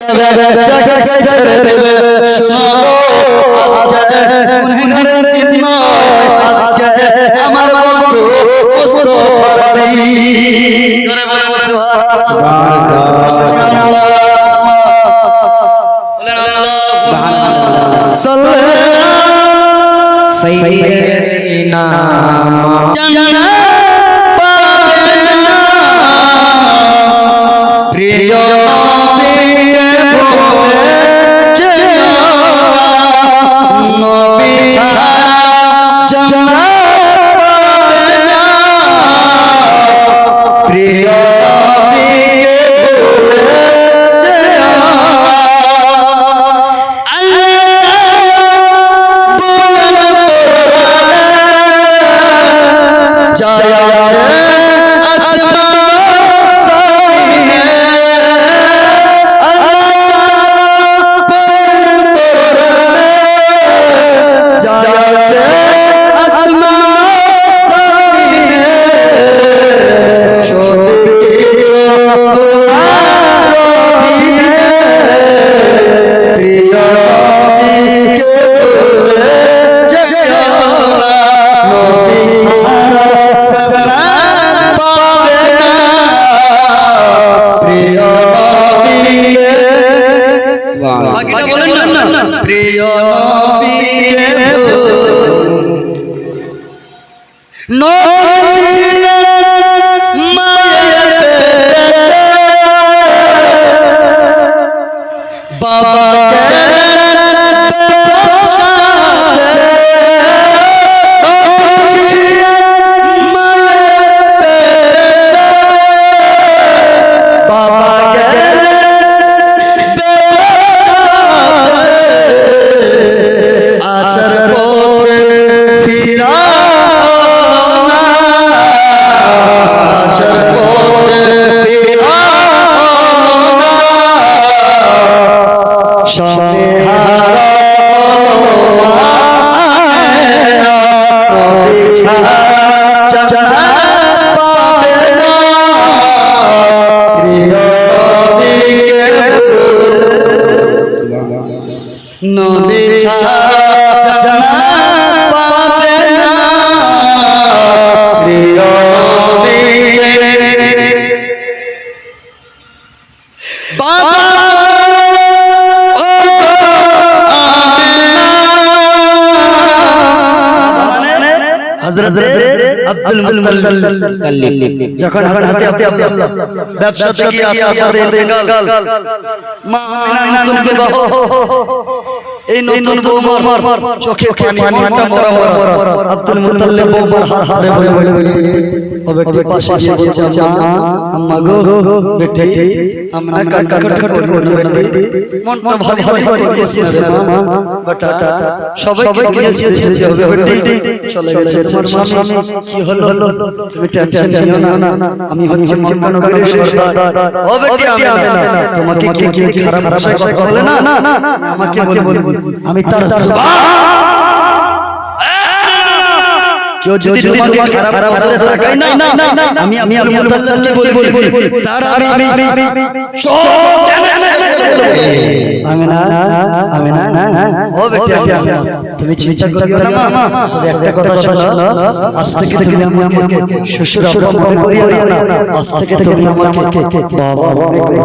জগতে ছেড়ে দেবে শোনো আজকে গুনহগারের জন্য আজকে আমার বন্ধু মুস্তফার নবী করে বলেন সুবহানাল্লাহ বলেন আল্লাহ সুবহানাল্লাহ সাল্লাল্লাহ সৈয়দিনা বলেন না। প্রিয় নবীকে নবী ছাড়া হযরত আব্দুল মুত্তালিব যখন হযরত আব্দুল ব্যবসা থেকে আসার পরে ইন্তেকাল। মা আমিনা নতুন বিবাহ এই নতুন বৌমার চোখে পানি মনটা মরা মরা আব্দুল মুত্তালিব বৌমার হাত ধরে বলে বলে ও বেটি পাশে গিয়ে বলছে আম্মা। আম্মা। গো বেটি আমরা কান্না কান্না না বেটি। মনটা ভারী ভারী গেছে রে মা বেটা সবাইকে নিয়ে যেতে হবে বেটি। চলে গেছে তোমার স্বামী। কি হলো? তুমি টেনশন নিও না। আমি হচ্ছে মক্কা নগরীর সর্দার। ও বেটি আমি তোমাকে কি কি খারাপ ভাষায় কথা বলে না? আমাকে বলে আমি তার কেউ যদি তোমাকে খারাপ নজরে তাকায় না আমি আমি আমি মুতাল্লাবকে বলব তার আমি আমি সব টেনে টেনে বলব। আমিনা আমিনা ও বেটি তুমি চিন্তা করিও না মা। তবে একটা কথা শোনো। আজ থেকে তুমি আমাকে শ্বশুর আব্বা মনে করিও না। আজ থেকে তুমি আমাকে বাবা মনে করিও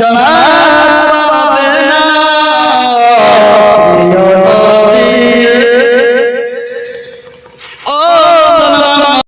ছাড়া